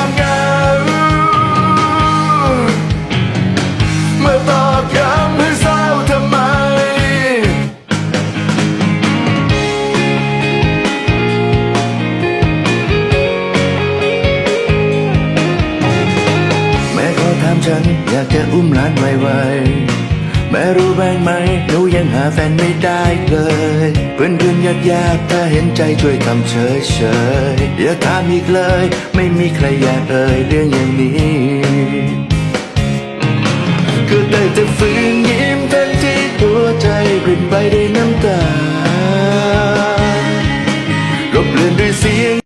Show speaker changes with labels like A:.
A: ม ฉัน อยากจะอุ้มหลานไวๆแม่รู้แบ้งไหมหนูยังหาแฟนไม่ได้เลย เพื่อนเพื่อนยากยากถ้าเห็นใจช่วยทำเฉยเฉยอย่าถามอีกเลย ไม่มีใครอยากเอ่ยเรื่องอย่างนี้ก็ได้แต่ฝืนยิ้มทั้งที่ตัวใจปลิ่นไปด้วยน้ำตาลบเลือนด้วยเสียง